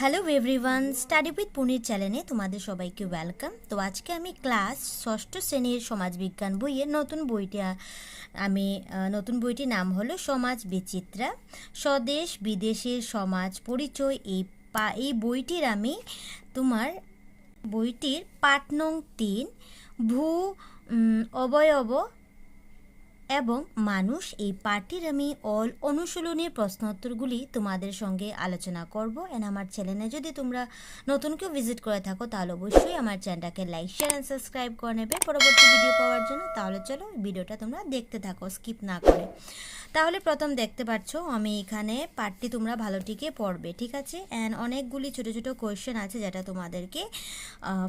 Hello everyone study with পুনির চ্যানেলে তোমাদের সবাইকে ওয়েলকাম তো আজকে আমি ক্লাস ষষ্ঠ শ্রেণির সমাজবিজ্ঞান বইয়ের নতুন বইটি আমি নতুন বইটির নাম হলো সমাজ বিচিত্রা। স্বদেশ বিদেশের সমাজ পরিচয়, এই পা, এই বইটির আমি তোমার বইটির পাঠ নং তিন, ভূ অবয়ব এবং মানুষ এই পার্টির আমি অল অনুশীলনের প্রশ্নোত্তরগুলি তোমাদের সঙ্গে আলোচনা করব। এন্ড আমার চ্যানেলে যদি তোমরা নতুন কেউ ভিজিট করে থাকো, তাহলে অবশ্যই আমার চ্যানেলটাকে লাইক, শেয়ার অ্যান্ড সাবস্ক্রাইব করে নেবে। পরবর্তী ভিডিও পাওয়ার জন্য তাহলে চলো ভিডিওটা তোমরা দেখতে থাকো, স্কিপ না করে। তাহলে প্রথম দেখতে পাচ্ছ, আমি এখানে পার্টটি তোমরা ভালোটিকে পড়বে, ঠিক আছে? অ্যান্ড অনেকগুলি ছোট ছোট কোয়েশ্চেন আছে যেটা তোমাদেরকে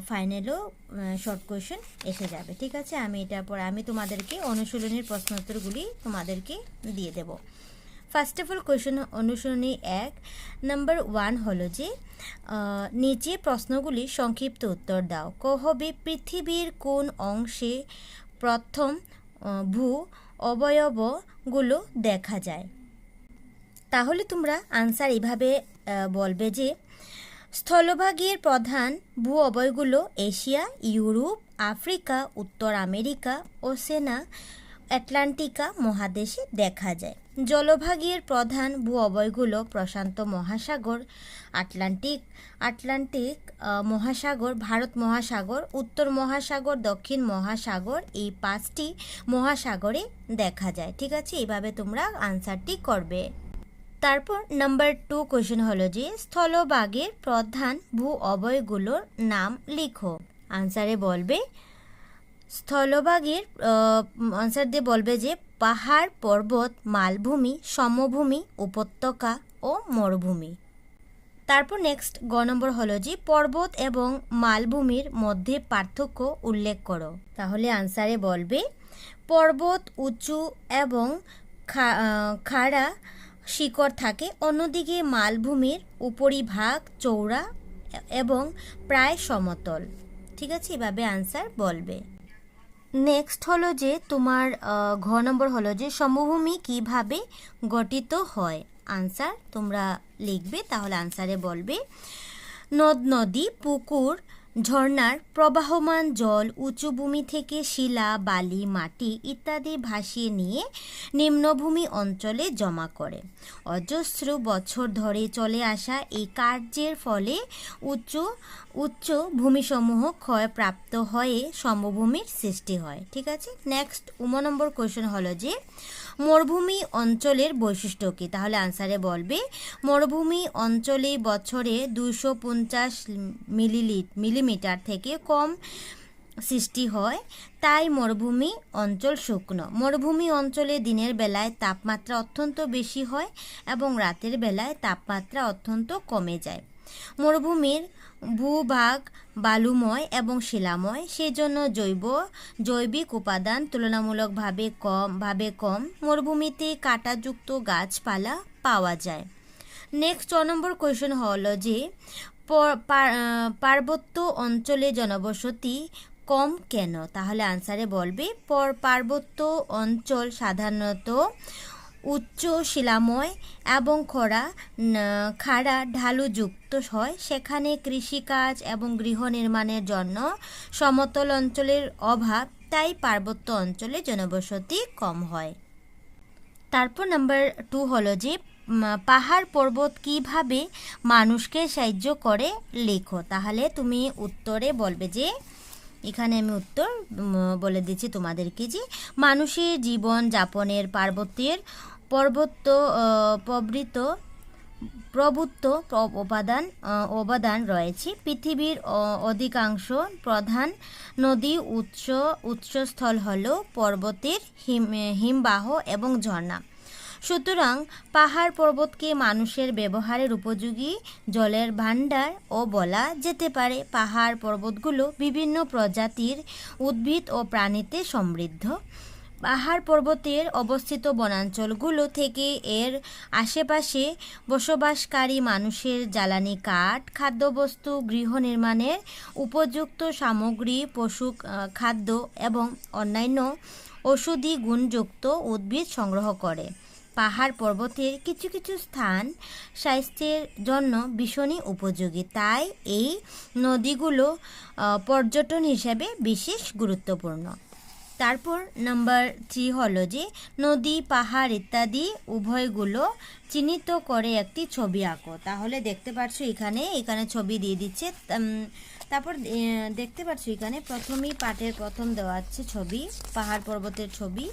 ফাইনালও শর্ট কোয়েশ্চেন এসে যাবে, ঠিক আছে? আমি এটার পর, আমি তোমাদেরকে অনুশীলনের প্রশ্নোত্তরগুলি তোমাদেরকে দিয়ে দেব। ফার্স্ট অফ অল কোয়েশন অনুসরণী এক। নাম্বার ওয়ান হলো যে নিচে প্রশ্নগুলি সংক্ষিপ্ত উত্তর দাও। ক হবে পৃথিবীর কোন অংশে প্রথম ভূ অবয়বগুলো দেখা যায়? তাহলে তোমরা আনসার এভাবে বলবে যে, স্থলভাগের প্রধান ভূ অবয়গুলো এশিয়া, ইউরোপ, আফ্রিকা, উত্তর আমেরিকা, ওসেনা অ্যাটলান্টিকা মহাদেশে দেখা যায়। জলভাগের প্রধান ভূ অবয়গুলো প্রশান্ত মহাসাগর, আটলান্টিক আটলান্টিক মহাসাগর, ভারত মহাসাগর, উত্তর মহাসাগর, দক্ষিণ মহাসাগর এই পাঁচটি মহাসাগরে দেখা যায়। ঠিক আছে? এইভাবে তোমরা আনসারটি করবে। তারপর নাম্বার টু কোয়েশন হলো যে, স্থলভাগের প্রধান ভূ অবয়গুলোর নাম লিখো। আনসারে বলবে স্থলভাগের আনসার দিয়ে বলবে যে পাহাড়, পর্বত, মালভূমি, সমভূমি, উপত্যকা ও মরুভূমি। তারপর নেক্সট গ নম্বর হলো যে পর্বত এবং মালভূমির মধ্যে পার্থক্য উল্লেখ করো। তাহলে আনসারে বলবে, পর্বত উঁচু এবং খাড়া শিকড় থাকে, অন্যদিকে মালভূমির উপরিভাগ চৌড়া এবং প্রায় সমতল। ঠিক আছে? এভাবে আনসার বলবে। নেক্সট হলো যে তোমার ঘ নম্বর হলো যে সমভূমি কীভাবে গঠিত হয়? আনসার তোমরা লিখবে, তাহলে আনসারে বলবে। নদ, নদী, পুকুর, ঝর্ণার প্রবাহমান জল উঁচু ভূমি থেকে শিলা, বালি, মাটি ইত্যাদি ভাসিয়ে নিয়ে নিম্নভূমি অঞ্চলে জমা করে। অজস্র বছর ধরে চলে আসা এই কার্যের ফলে উচ্চ উচ্চ ভূমিসমূহ ক্ষয়প্রাপ্ত হয়ে সমভূমির সৃষ্টি হয়, ঠিক আছে? নেক্সট উম নম্বর কোয়েশন হলো যে, মরুভূমি অঞ্চলের বৈশিষ্ট্য কী? তাহলে আনসারে বলবে, মরুভূমি অঞ্চলে বছরে দুশো পঞ্চাশ মিলিলিট মিলিমিটার থেকে কম সৃষ্টি হয়, তাই মরুভূমি অঞ্চল শুকনো। মরুভূমি অঞ্চলে দিনের বেলায় তাপমাত্রা অত্যন্ত বেশি হয় এবং রাতের বেলায় তাপমাত্রা অত্যন্ত কমে যায়। মরুভূমির ভূভাগ, বালুময় এবং শিলাময়। সেজন্য জৈব, জৈবিক উপাদান তুলনামূলকভাবে কম, ভাবে কম। মরুভূমিতে কাঁটাযুক্ত গাছপালা পাওয়া যায়। নেক্সট ছ নম্বর কোয়েশন হলো যে পার্বত্য অঞ্চলে জনবসতি কম কেন? তাহলে আনসারে বলবে, পর পার্বত্য অঞ্চল সাধারণত উচ্চ শিলাময় এবং খরা খাড়া ঢালুযুক্ত হয়। সেখানে কৃষিকাজ এবং গৃহ নির্মাণের জন্য সমতল অঞ্চলের অভাব, তাই পার্বত্য অঞ্চলে জনবসতি কম হয়। তারপর নাম্বার টু হলো যে পাহাড় পর্বত কীভাবে মানুষকে সাহায্য করে? লেখো। তাহলে তুমি উত্তরে বলবে যে, এখানে আমি উত্তর বলে দিচ্ছি তোমাদেরকে যে, মানুষের জীবন যাপনের, পার্বত্যের পর্বত্য প্রবৃত প্রভুত্ব প্র- উপাদান অবদান রয়েছে। পৃথিবীর অধিকাংশ প্রধান নদী উৎস, উৎসস্থল হল পর্বতের হিম, হিমবাহ এবং ঝর্ণা। সুতরাং পাহাড় পর্বতকে মানুষের ব্যবহারের উপযোগী জলের ভাণ্ডার ও বলা যেতে পারে। পাহাড় পর্বতগুলো বিভিন্ন প্রজাতির উদ্ভিদ ও প্রাণীতে সমৃদ্ধ। পাহাড় পর্বতের অবস্থিত বনাঞ্চলগুলো থেকে এর আশেপাশে বসবাসকারী মানুষের জ্বালানি কাঠ, খাদ্যবস্তু, গৃহ নির্মাণের উপযুক্ত সামগ্রী, পশু খাদ্য এবং অন্যান্য ঔষধি গুণযুক্ত উদ্ভিদ সংগ্রহ করে। পাহাড় পর্বতের কিছু কিছু স্থান স্বাস্থ্যের জন্য ভীষণই উপযোগী। তাই এই নদীগুলো পর্যটন হিসেবে বিশেষ গুরুত্বপূর্ণ। তারপর নাম্বার থ্রি হলো যে নদী, পাহাড় ইত্যাদি উভয়গুলো চিহ্নিত করে একটি ছবি আঁকো। তাহলে দেখতে পাচ্ছ এখানে এখানে ছবি দিয়ে দিচ্ছে তারপর দেখতে পাচ্ছ এখানে প্রথমেই পাটের প্রথম দেওয়া আছে ছবি, পাহাড় পর্বতের ছবি।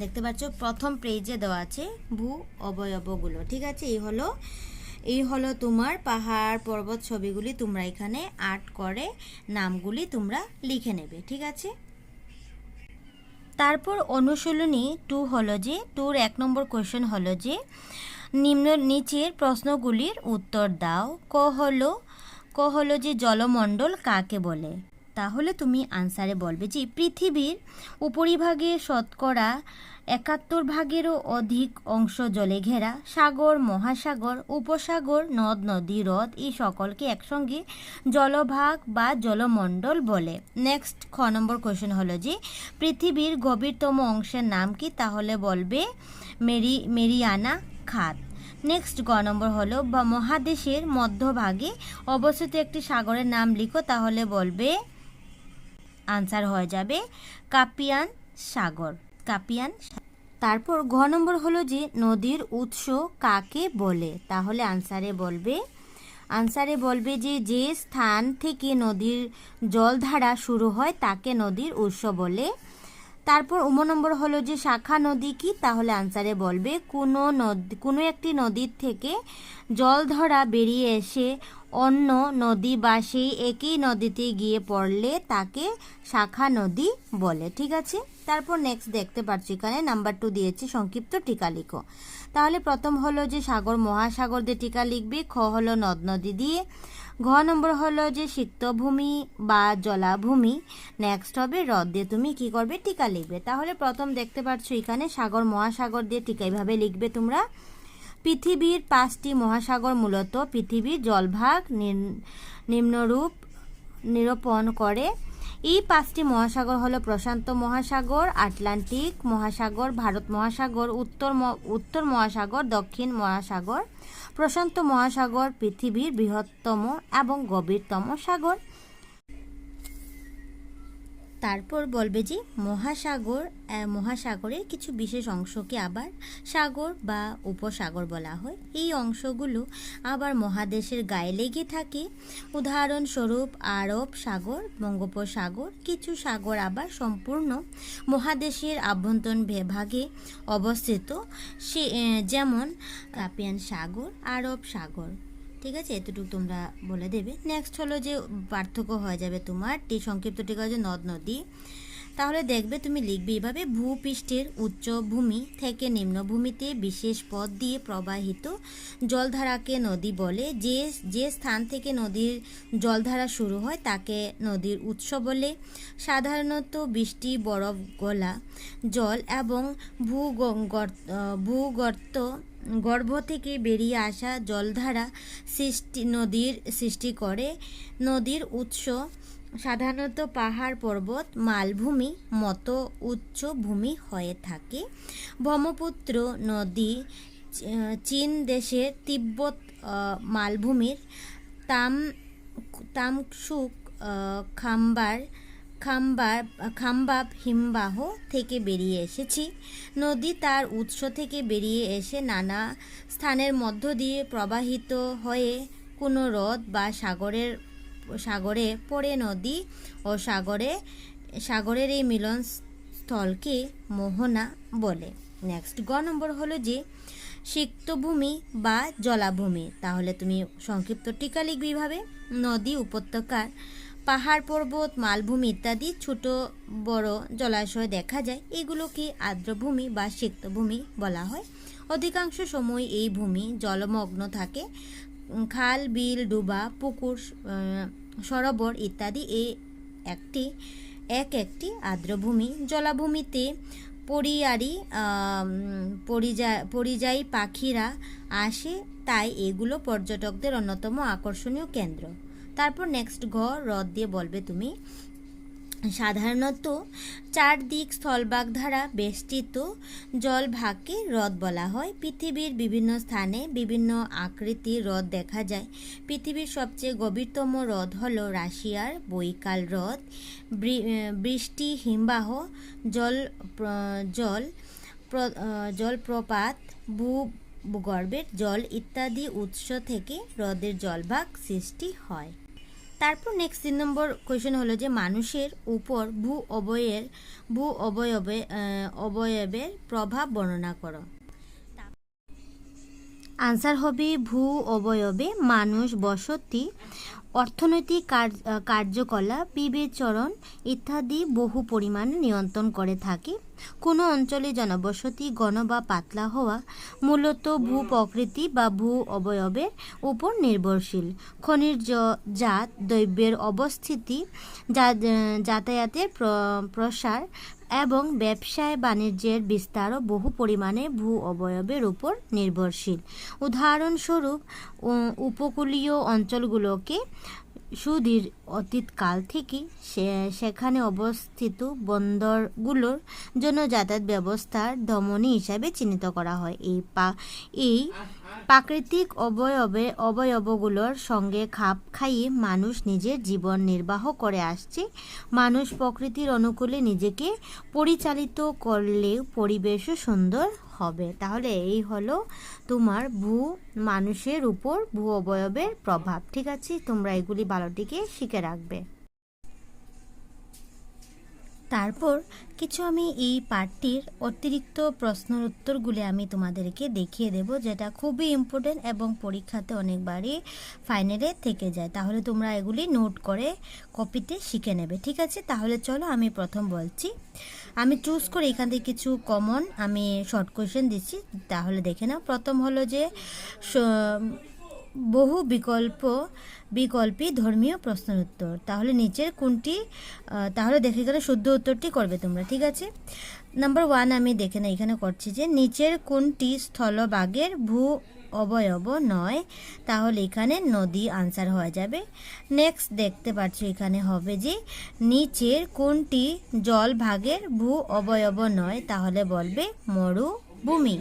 দেখতে পাচ্ছ প্রথম পেজে দেওয়া আছে ভূ অবয়বগুলো, ঠিক আছে? এই হলো এই হলো তোমার পাহাড় পর্বত ছবিগুলি তোমরা এখানে আর্ট করে, নামগুলি তোমরা লিখে নেবে, ঠিক আছে? তারপর অনুশীলনী টু হলো যে টুর এক নম্বর কোয়েশন হলো যে, নিম্ন নিচের প্রশ্নগুলির উত্তর দাও। ক হলো ক হলো যে জলমণ্ডল কাকে বলে? তাহলে তুমি আনসারে বলবে যে, পৃথিবীর উপরিভাগে শতকরা একাত্তর ভাগেরও অধিক অংশ জলে ঘেরা সাগর, মহাসাগর, উপসাগর, নদ, নদী, হ্রদ এই সকলকে একসঙ্গে জলভাগ বা জলমণ্ডল বলে। নেক্সট খ নম্বর কোয়েশ্চেন হলো যে, পৃথিবীর গভীরতম অংশের নাম কি? তাহলে বলবে মেরি, মেরিয়ানা খাত। নেক্সট গ নম্বর হলো, বা মহাদেশের মধ্যভাগে অবস্থিত একটি সাগরের নাম লিখো, তাহলে বলবে আনসার হয়ে যাবে, কাপিয়ান সাগর। কাপিয়ান তারপর ঘ নম্বর হলো যে নদীর উৎস কাকে বলে? তাহলে আনসারে বলবে আনসারে বলবে যে যে স্থান থেকে নদীর জলধারা শুরু হয় তাকে নদীর উৎস বলে। তারপর উম নম্বর হলো যে শাখা নদী কি? তাহলে আনসারে বলবে, কোনো নদী কোনো একটি নদীর থেকে জলধরা বেরিয়ে এসে অন্য নদী বা সেই একই নদীতে গিয়ে পড়লে তাকে শাখা নদী বলে, ঠিক আছে? তারপর নেক্সট দেখতে পাচ্ছি এখানে নাম্বার টু দিয়েছে, সংক্ষিপ্ত টিকা লিখো। তাহলে প্রথম হলো যে সাগর, মহাসাগর দিয়ে টিকা লিখবে, খ হলো নদ, নদী দিয়ে। ঘ নম্বর হলো যে সিক্তভূমি বা জলাভূমি। নেক্সট হবে হ্রদ দিয়ে তুমি কি করবে? টিকা লিখবে। তাহলে প্রথম দেখতে পাচ্ছ এখানে সাগর, মহাসাগর দিয়ে টিকা এইভাবে লিখবে তোমরা। পৃথিবীর পাঁচটি মহাসাগর মূলত পৃথিবীর জলভাগ নির- নিম্নরূপ নিরূপণ করে। এই পাঁচটি মহাসাগর হলো প্রশান্ত মহাসাগর, আটলান্টিক মহাসাগর, ভারত মহাসাগর, উত্তর উত্তর মহাসাগর, দক্ষিণ মহাসাগর। প্রশান্ত মহাসাগর পৃথিবীর বৃহত্তম এবং গভীরতম সাগর। তারপর বলবে যে মহাসাগর মহাসাগরের কিছু বিশেষ অংশকে আবার সাগর বা উপসাগর বলা হয়। এই অংশগুলো আবার মহাদেশের গায়ে লেগে থাকে। উদাহরণস্বরূপ আরব সাগর, বঙ্গোপসাগর, কিছু সাগর আবার সম্পূর্ণ মহাদেশের আভ্যন্তরীণ ভাগে অবস্থিত। সে যেমন কাপিয়ান সাগর, আরব সাগর। ঠিক আছে? এতটুকু তোমরা বলে দেবে। নেক্সট হলো যে পার্থক্য হয়ে যাবে তোমার। টি সংক্ষিপ্ত টিকা হচ্ছে নদ নদী তাহলে দেখবে তুমি লিখবে এভাবে, ভূপৃষ্ঠের উচ্চভূমি থেকে নিম্নভূমিতে বিশেষ পথ দিয়ে প্রবাহিত জলধারাকে নদী বলে। যে যে স্থান থেকে নদীর জলধারা শুরু হয় তাকে নদীর উৎস বলে। সাধারণত বৃষ্টি, বরফ, গলা, জল এবং ভূগর্ত ভূগর্ত গর্ভ থেকে বেরিয়ে আসা জলধারা সৃষ্টি, নদীর সৃষ্টি করে। নদীর উৎস সাধারণত পাহাড় পর্বত, মালভূমি, মতো উচ্চ ভূমি হয়ে থাকে। ব্রহ্মপুত্র নদী, চীন দেশের তিব্বত মালভূমির তাম, তামসুক খাম্বার খাম্বার খাম্বাব হিমবাহ থেকে বেরিয়ে এসেছি। নদী তার উৎস থেকে বেরিয়ে এসে নানা স্থানের মধ্য দিয়ে প্রবাহিত হয়ে কোনো হ্রদ বা সাগরের, সাগরে পড়ে নদী ও সাগরে, সাগরের এই মিলন স্থলকে মোহনা বলে। নেক্সট গ নম্বর হলো যে সিক্তভূমি বা জলাভূমি। তাহলে তুমি সংক্ষিপ্ত টিকা লিখবে এইভাবে নদী উপত্যকার পাহাড় পর্বত, মালভূমি ইত্যাদি ছোট, বড় জলাশয় দেখা যায়। এগুলোকে আর্দ্রভূমি বা সিক্তভূমি বলা হয়। অধিকাংশ সময় এই ভূমি জলমগ্ন থাকে। খাল, বিল, ডুবা, পুকুর সরোবর ইত্যাদি এ একটি, এক একটি আর্দ্রভূমি। জলাভূমিতে পরিয়ারি পরিযা- পরিযায়ী পাখিরা আসে। তাই এগুলো পর্যটকদের অন্যতম আকর্ষণীয় কেন্দ্র। তারপর নেক্সট ঘ হ্রদ দিয়ে বলবে তুমি। সাধারণত চারদিক স্থলভাগ দ্বারা বেষ্টিত জলভাগকে হ্রদ বলা হয়। পৃথিবীর বিভিন্ন স্থানে বিভিন্ন আকৃতির হ্রদ দেখা যায়। পৃথিবীর সবচেয়ে গভীরতম হ্রদ হল রাশিয়ার বৈকাল হ্রদ বৃষ্টি, হিমবাহ, জল জল জলপ্রপাত ভূগর্ভের জল ইত্যাদি উৎস থেকে হ্রদের জলভাগ সৃষ্টি হয়। তারপর নেক্সট তিন নম্বর কোয়েশন হলো যে মানুষের উপর ভূ অবয়ের, ভূ অবয়বে অবয়বের প্রভাব বর্ণনা করো। আনসার হবে ভূ অবয়বে মানুষ বসতি, অর্থনৈতিক কার- কার্যকলাপ, বিবেচরণ ইত্যাদি বহু পরিমাণে নিয়ন্ত্রণ করে থাকে। কোনো অঞ্চলে জনবসতি ঘন বা পাতলা হওয়া মূলত ভূ প্রকৃতি বা ভূ অবয়বের উপর নির্ভরশীল। খনিজ জাত, দ্রব্যের অবস্থিতি যাতায়াতের প্র- প্রসার এবং ব্যবসায় বাণিজ্যের বিস্তারও বহু পরিমাণে ভূ অবয়বের উপর নির্ভরশীল। উদাহরণস্বরূপ উপকূলীয় অঞ্চলগুলোকে সুদীর অতীতকাল থেকে সেখানে অবস্থিত বন্দরগুলোর জন্য যাতায়াত ব্যবস্থার ধমনী হিসাবে চিহ্নিত করা হয়। এই পা, এই প্রাকৃতিক অবয়বে, অবয়বগুলোর সঙ্গে খাপ খাইয়ে মানুষ নিজের জীবন নির্বাহ করে আসছে। মানুষ প্রকৃতির অনুকূলে নিজেকে পরিচালিত করলে পরিবেশও সুন্দর হবে। তাহলে এই হলো তোমার ভূ মানুষের উপর ভূ অবয়বের প্রভাব। ঠিক আছে? তোমরা এগুলি ভালোটিকে শিখে রাখবে। তারপর কিছু আমি এই পাঠটির অতিরিক্ত প্রশ্নের উত্তরগুলি আমি তোমাদেরকে দেখিয়ে দেব, যেটা খুবই ইম্পর্টেন্ট এবং পরীক্ষাতে অনেকবারই ফাইনালে থেকে যায়। তাহলে তোমরা এগুলি নোট করে কপিতে শিখে নেবে, ঠিক আছে? তাহলে চলো আমি প্রথম বলছি। আমি চুজ করে এখান থেকে কিছু কমন আমি শর্ট কোয়েশ্চেন দিচ্ছি। তাহলে দেখে নাও। প্রথম হলো যে বহু বিকল্প, বিকল্পী ধর্মীয় প্রশ্নের উত্তর। তাহলে নিচের কোনটি তাহলে দেখে গেলে শুদ্ধ উত্তরটি করবে তোমরা, ঠিক আছে? নাম্বার ওয়ান আমি দেখে না এখানে করছি যে নিচের কোনটি স্থলভাগের ভূ অবয়ব নয়, তাহলে এখানে নদী আনসার হয়ে যাবে। নেক্সট দেখতে পাচ্ছ এখানে হবে যে নিচের কোনটি জল ভাগের ভূ অবয়ব নয়, তাহলে বলবে মরুভূমি।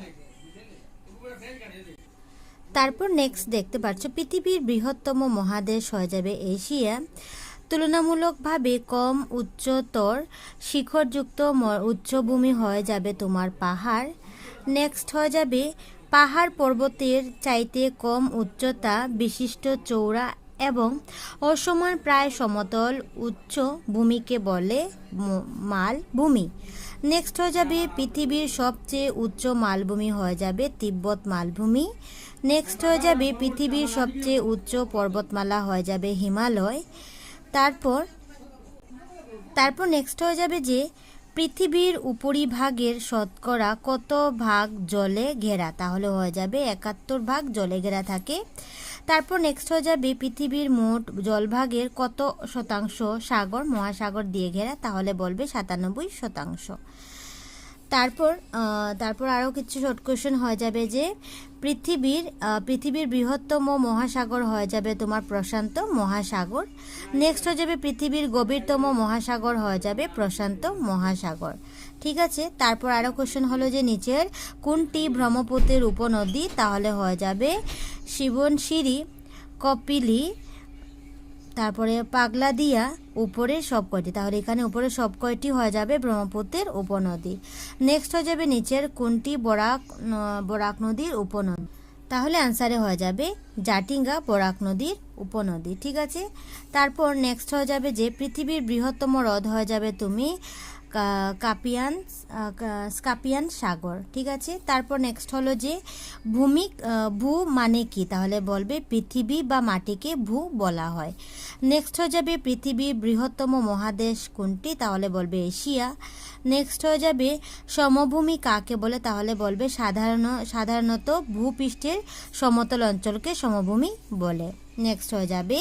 তারপর নেক্সট দেখতে পাচ্ছ, পৃথিবীর বৃহত্তম মহাদেশ হয়ে যাবে এশিয়া। তুলনামূলকভাবে কম উচ্চতর শিখরযুক্ত উচ্চভূমি হয়ে যাবে তোমার পাহাড়। নেক্সট হয়ে যাবে পাহাড় পর্বতের চাইতে কম উচ্চতা, বিশিষ্ট চৌড়া এবং অসমান প্রায় সমতল উচ্চ ভূমিকে বলে মালভূমি। নেক্সট হয়ে যাবে পৃথিবীর সবচেয়ে উচ্চ মালভূমি হয়ে যাবে তিব্বত মালভূমি। নেক্সট হয়ে যাবে পৃথিবীর সবচেয়ে উচ্চ পর্বতমালা হয়ে যাবে হিমালয়। তারপর তারপর নেক্সট হয়ে যাবে যে পৃথিবীর উপরিভাগের শতকরা কত ভাগ জলে ঘেরা? তাহলে হয়ে যাবে একাত্তর ভাগ জলে ঘেরা থাকে। তারপর নেক্সট হয়ে যাবে পৃথিবীর মোট জলভাগের কত শতাংশ সাগর? মহাসাগর দিয়ে ঘেরা, তাহলে বলবে সাতানব্বই শতাংশ। তারপর তারপর আরও কিছু শর্ট কোয়েশ্চেন হয়ে যাবে যে, পৃথিবীর পৃথিবীর বৃহত্তম মহাসাগর হয়ে যাবে তোমার প্রশান্ত মহাসাগর। নেক্সট হয়ে যাবে পৃথিবীর গভীরতম মহাসাগর হয়ে যাবে প্রশান্ত মহাসাগর। ঠিক আছে? তারপর আরও কোশ্চেন হলো যে, নিচের কোনটি ব্রহ্মপুত্রের উপনদী? তাহলে হয়ে যাবে শিবনশিরি, কপিলি তারপরে পাগলা দিয়া উপরে সব কয়টি? তাহলে এখানে উপরে সব কয়টি হয়ে যাবে? ব্রহ্মপুত্রের উপনদী। নেক্সট হয়ে যাবে নিচের কোনটি? বরাক বরাক নদীর উপনদী। তাহলে আনসারে হয়ে যাবে জাটিঙ্গা বরাক নদীর উপনদী। ঠিক আছে? তারপর নেক্সট হয়ে যাবে যে পৃথিবীর বৃহত্তম হ্রদ হয়ে যাবে তুমি কাপিয়ান স্কাপিয়ান সাগর, ঠিক আছে? তারপর নেক্সট হলো যে ভূমি ভূ মানে কি? তাহলে বলবে পৃথিবী বা মাটিকে ভূ বলা হয়। নেক্সট হয়ে যাবে পৃথিবীর বৃহত্তম মহাদেশ কোনটি? তাহলে বলবে এশিয়া। নেক্সট হয়ে যাবে সমভূমি কাকে বলে? তাহলে বলবে সাধারণ, সাধারণত ভূপৃষ্ঠের সমতল অঞ্চলকে সমভূমি বলে। নেক্সট হয়ে যাবে।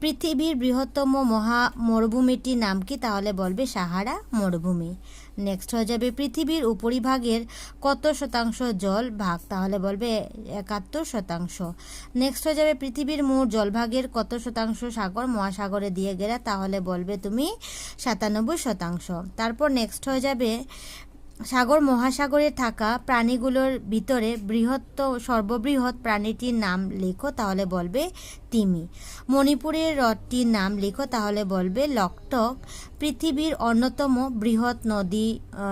পৃথিবীর বৃহত্তম মহা মরুভূমিটির নাম কি? তাহলে বলবে সাহারা মরুভূমি। নেক্সট হয়ে যাবে পৃথিবীর উপরিভাগের কত শতাংশ জল ভাগ? তাহলে বলবে একাত্তর শতাংশ। নেক্সট হয়ে যাবে পৃথিবীর মোট জলভাগের কত শতাংশ সাগর? মহাসাগরে দিয়ে গেলে তাহলে বলবে তুমি সাতানব্বই শতাংশ। তারপর নেক্সট হয়ে যাবে সাগর মহাসাগরে থাকা প্রাণীগুলোর ভিতরে বৃহত্ত, সর্ববৃহৎ প্রাণীটির নাম লেখো, তাহলে বলবে তিমি। মণিপুরের হ্রদটির নাম লেখো, তাহলে বলবে লকটক। পৃথিবীর অন্যতম বৃহৎ নদী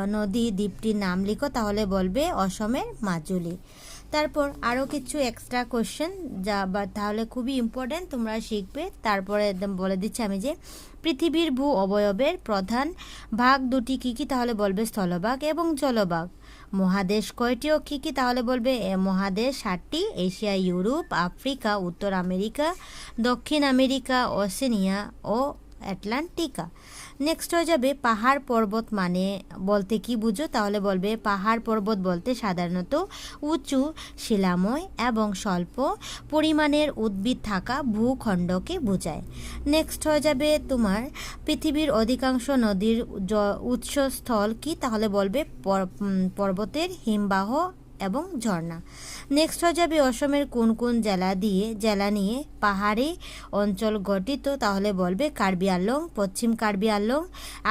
নদী দ্বীপটির নাম লেখো, তাহলে বলবে অসমের মাজুলি। তারপর আরও কিছু এক্সট্রা কোশ্চেন যা বা তাহলে খুবই ইম্পর্ট্যান্ট তোমরা শিখবে। তারপরে একদম বলে দিচ্ছি আমি যে, পৃথিবীর ভূ অবয়বের প্রধান ভাগ দুটি কী কী তাহলে বলবে? স্থলভাগ এবং জলভাগ। মহাদেশ কয়টি ও কী কী তাহলে বলবে? মহাদেশ ষাটটি এশিয়া, ইউরোপ, আফ্রিকা, উত্তর আমেরিকা, দক্ষিণ আমেরিকা, ওসেনিয়া ও অ্যাটলান্টিকা। নেক্সট হয়ে যাবে পাহাড় পর্বত মানে বলতে কি বুঝো? তাহলে বলবে পাহাড় পর্বত বলতে সাধারণত উঁচু, শিলাময় এবং স্বল্প পরিমাণের উদ্ভিদ থাকা ভূখণ্ডকে বোঝায়। নেক্সট হয়ে যাবে তোমার পৃথিবীর অধিকাংশ নদীর উৎসস্থল কি? তাহলে বলবে পর্বতের হিমবাহ এবং ঝর্ণা। নেক্সট হয়ে যাবে অসমের কোন কোন জেলা দিয়ে, জেলা নিয়ে পাহাড়ি অঞ্চল গঠিত, তাহলে বলবে কার্বি আংলং, পশ্চিম কার্বি আংলং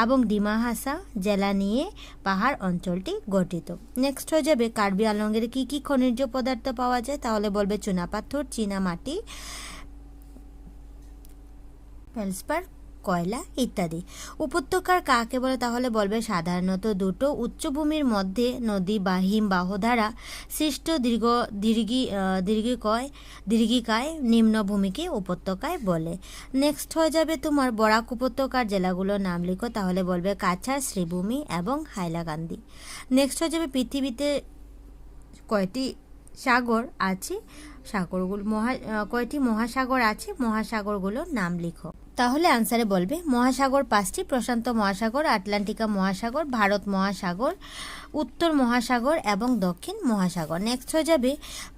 এবং ডিমা হাসা জেলা নিয়ে পাহাড় অঞ্চলটি গঠিত। নেক্সট হয়ে যাবে কার্বি আংলংয়ের কী কী খনিজ পদার্থ পাওয়া যায়, তাহলে বলবে চুনাপাথর চীনামাটি ফেলসপার কয়লা ইত্যাদি। উপত্যকার কাকে বলে তাহলে বলবে সাধারণত দুটো। উচ্চভূমির মধ্যে নদী বা হিমবাহ দ্বারা সৃষ্ট দীর্ঘ, দীর্ঘি দীর্ঘিকয়, দীর্ঘিকায় নিম্নভূমিকে উপত্যকায় বলে। নেক্সট হয়ে যাবে তোমার বরাক উপত্যকার জেলাগুলোর নাম লিখো, তাহলে বলবে কাছাড়, শ্রীভূমি এবং হাইলাকান্দি। নেক্সট হয়ে যাবে পৃথিবীতে কয়টি সাগর আছে? সাগরগুলো মহা কয়টি মহাসাগর আছে? মহাসাগরগুলোর নাম লিখো। তাহলে আনসারে বলবে, মহাসাগর পাঁচটি, প্রশান্ত মহাসাগর, আটলান্টিকা মহাসাগর, ভারত মহাসাগর, উত্তর মহাসাগর এবং দক্ষিণ মহাসাগর। নেক্সট হয়ে যাবে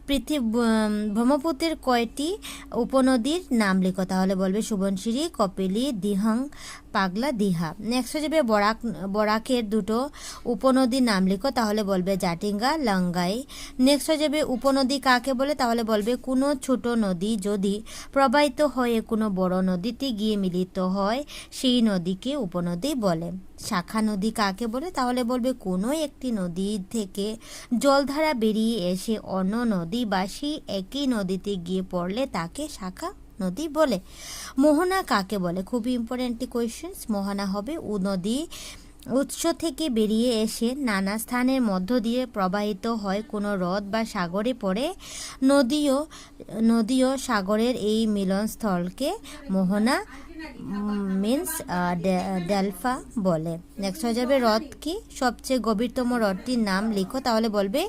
পৃথিবী ব্রহ্মপুত্রের কয়টি উপনদীর নাম লিখো। তাহলে বলবে সুবনশিরি, কপিলি, দিহং পাগলা দিহা। নেক্সট হয়ে যাবে বরাক, বরাকের দুটো উপনদীর নাম লিখো, তাহলে বলবে জাটিঙ্গা, লঙ্গাই। নেক্সট হয়ে যাবে উপনদী কাকে বলে, তাহলে বলবে কোনো ছোট নদী যদি প্রবাহিত হয়ে কোনো বড় নদীতে গিয়ে মিলিত হয়, সেই নদীকে উপনদী বলে। শাখা নদী কাকে বলে, তাহলে বলবে কোনো একটি নদী থেকে জলধারা বেরিয়ে এসে অন্য নদী বা সেই একই নদীতে গিয়ে পড়লে তাকে শাখা নদী বলে। মোহনা কাকে বলে? খুবই ইম্পর্টেন্ট কোয়েশ্চেন্স মোহনা হবে উ নদী। উৎস থেকে বেরিয়ে এসে নানা স্থানের মধ্য দিয়ে প্রবাহিত হয় কোনো হ্রদ বা সাগরে পড়ে। নদীও নদীও সাগরের এই মিলনস্থলকে মোহনা মিন্স ডেলফা বলে। নেক্সট হয়ে যাবে হ্রদ কি? সবচেয়ে গভীরতম হ্রদটির নাম লিখো, তাহলে বলবে,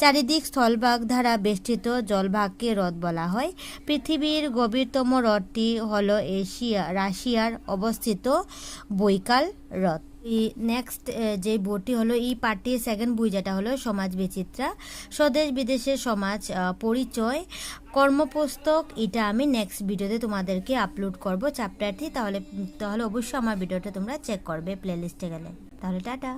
চারিদিক স্থলভাগ দ্বারা বেষ্টিত জলভাগকে হ্রদ বলা হয়। পৃথিবীর গভীরতম হ্রদটি হলো এশিয়া, রাশিয়ার অবস্থিত বৈকাল হ্রদ নেক্সট যে বইটি হলো ই পার্টি সেকেন্ড বই যেটা হলো সমাজ বিচিত্রা। স্বদেশ বিদেশের সমাজ পরিচয় কর্মপুস্তক এটা আমি নেক্সট ভিডিওতে তোমাদেরকে আপলোড করব চ্যাপ্টারটি তাহলে তাহলে অবশ্যই আমার ভিডিওটা তোমরা চেক করবে প্লেলিস্টে গেলে। তাহলে টাটা।